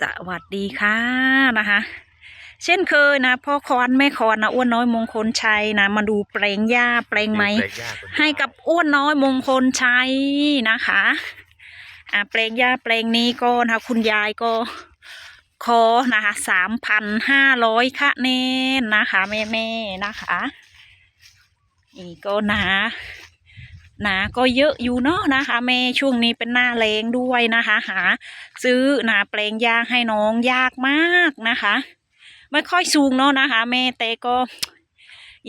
สวัสดีค่ะนะคะ เช่นเคยนะพ่อคอนแม่คอนนะอ้วนน้อยมงคลชัยนะมาดูแปลงหญ้าแปลงไม้แปลงหญ้าคนให้กับอ้วนน้อยมงคลชัยนะคะอ่าแปลงหญ้าแปลงนี้ก็นะคะคุณยายก็ขอนะคะสามพันห้าร้อยคะแนนนะคะแม่แม่ๆนะคะนี่ก็หนาห นาก็เยอะอยู่เนาะนะคะ แม่ช่วงนี้เป็นหน้าแรงด้วยนะคะ หา ซื้อนาแปลงยางให้น้องยากมากนะคะ ไม่ค่อยสูงเนาะนะคะ แม่แต่ก็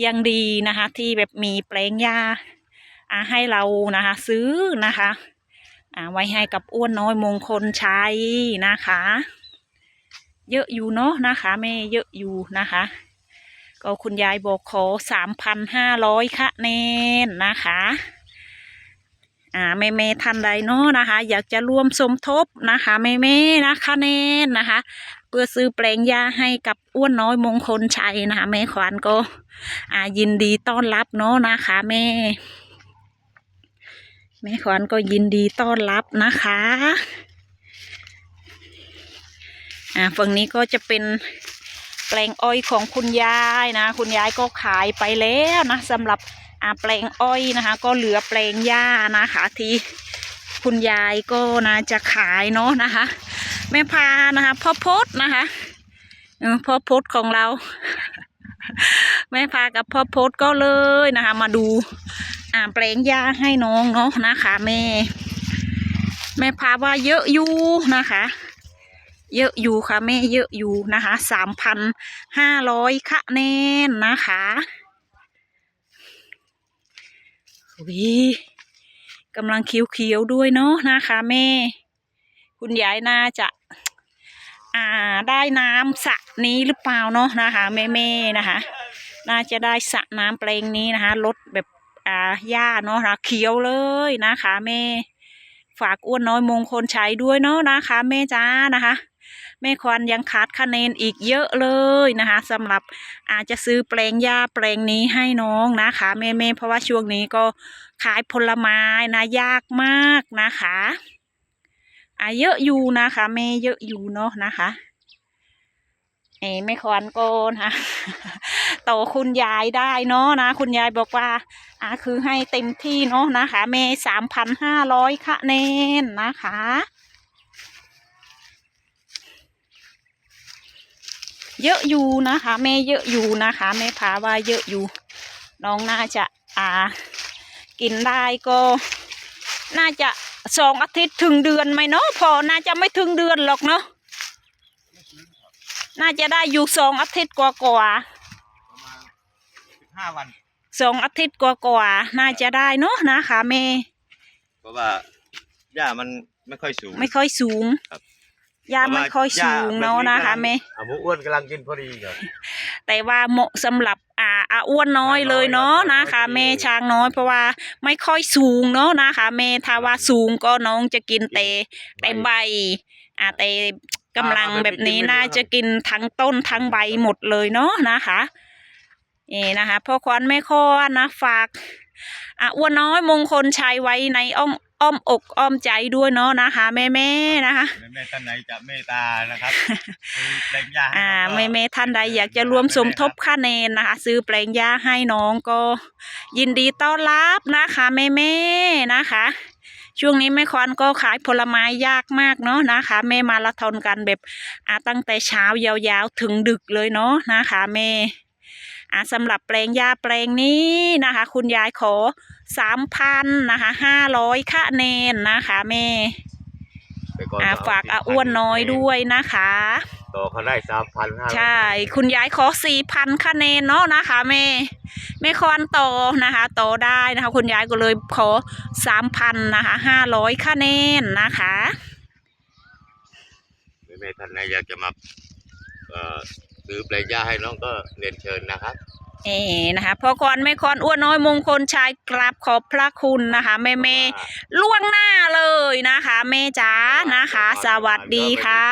ยังดีนะคะ ที่แบบมีแปลงยาอาให้เรานะคะ ซื้อนะคะอาไว้ให้กับอ้วนน้อยมงคลชัยนะคะ เยอะอยู่เนาะนะคะแม่เยอะอยู่นะคะก็คุณยายบอกขอสามพันห้าร้อยคะแนนนะคะ อ่าแม่เมท่านใดเนาะนะคะ อยากจะร่วมสมทบนะคะแม่เมนะคะแนนนะคะ เพื่อซื้อแปลงยาให้กับอ้วนน้อยมงคลชัยนะคะ แม่ขวัญก็ อ่ายินดีต้อนรับเนาะนะคะ แม่ แม่ขวัญก็ยินดีต้อนรับนะคะอ่าฝั่งนี้ก็จะเป็นแปลงอ้อยของคุณยายนะ คุณยายก็ขายไปแล้วนะสำหรับ อาแปลงอ้อยนะคะ ก็เหลือแปลงหญ้านะคะ ที่คุณยายก็นะจะขายเนาะนะคะ แม่พานะคะพ่อพดนะคะเออพ่อพดของเรา แม่พากับพ่อพดก็เลยนะคะ มาดูอ่าแปลงหญ้าให้น้องเนาะนะคะแม่ แม่พาว่าเยอะอยู่นะคะเยอะอยู่ค่ะแม่เยอะอยู่นะคะสามพันห้าร้อยคะแนนนะคะ วิกำลังเขียวๆด้วยเนาะนะคะแม่ คุณยายน่าจะ อ่าได้น้ำสระนี้หรือเปล่าเนาะนะคะแม่แม่ๆนะคะ น่าจะได้สระน้ำแปลงนี้นะคะลดแบบอ่าหญ้าเนาะนะเขียวเลยนะคะแม่ ฝากอ้วนน้อยมงคลใชัยด้วยเนาะนะคะแม่จ้านะคะ แม่ควันยังขาดคะแนนอีกเยอะเลยนะคะสำหรับอาจจะซื้อแปลงหญ้าแปลงนี้ให้น้องนะคะแม่ๆเพราะว่าช่วงนี้ก็ขายผลไม้นะยากมากนะคะอะเยอะอยู่นะคะแม่เยอะอยู่เนาะนะคะเอ้แม่ควันโกนะคะโตคุณยายได้เนาะนะ คุณยายบอกว่า อะคือให้เต็มที่เนาะนะคะแม่สามพันห้าร้อยคะแนนนะคะ เยอะอยู่นะคะ แม่เยอะอยู่นะคะ แม่พาว่าเยอะอยู่ น้องน่าจะอ่า กินได้ก็ น่าจะสองอาทิตย์ถึงเดือนไหมเนาะพอน่าจะไม่ถึงเดือนหรอกเนาะน่าจะได้อยู่สองอาทิตย์กว่ากว่าประมาณสิบห้าวันๆสองอาทิตย์กว่ากว่าๆน่าจะได้เนาะนะคะแม่เพราะว่าหญ้ามันไม่ค่อยสูง ไม่ค่อยสูงครับ ยาไม่ค่อยสูงเนาะนะคะแม่อะหมูอ้วนกำลังกินพอดีครับแต่ว่าเหมาะสำหรับอ่าอาอ้วนน้อยเลยเนาะช้างน้อยนะคะช้างน้อยแม่ช้างน้อยเพราะว่าไม่ค่อยสูงเนาะนะคะแม่ถ้าว่าสูงก็น้องจะกินแต่แต่ใบอ่าแต่กำลังแบบนี้น่าจะกินทั้งต้นทั้งใบหมดเลยเนาะนะคะนี่นะคะพ่อควันแม่คอนนะฝากอะอ้วนน้อยมงคลชัยไว้ในอ้อม อ้อมอกอ้อมใจด้วยเนาะนะคะ แม่แม่ๆนะคะแม่ๆท่านไหนจะเมตตานะครับคือแปลงหญ้าให้อ่าน้งก็ไม่ไม่ท่านใดอยากจะรวมสมทบค่าเนนนะคะ ซื้อแปลงหญ้าให้น้องก็ ยินดีต้อนรับนะคะแม่แม่ๆนะคะ ช่วงนี้แม่ควันก็ขายผลไม้ยากมากเนาะนะคะ แม่มาราธอนกันแบบอ่าตั้งแต่เช้ายาวๆถึงดึกเลยเนาะนะคะแม่ อ่าสำหรับแปลงหญ้าแปลงนี้นะคะ คุณยายขอสามพันนะคะห้าร้อยคะแนนนะคะแม่ไปก่อนอ่าเฝากอาอ้วนน้อยด้วยนะคะ ต่อเขาได้สามพันห้าใช่ คุณยายขอสี่พันคะแนนเนาะนะคะแม่แม่คอนโตอนะคะโตอได้นะคะ คุณยายก็เลยขอสามพันนะคะห้าร้อยคะแนนนะคะ แม่ๆท่านไหนอยากจะมาเอ่อ ซื้อแปลงหญ้าให้น้องก็เรียนเชิญนะครับเอ๋นะคะพ่อคอนแม่คอนอ้วนน้อยมงคลชายกราบขอบพระคุณนะคะ แม่แม่ล่วงหน้าเลยนะคะ แม่จ๋านะคะ สวัสดีค่ะ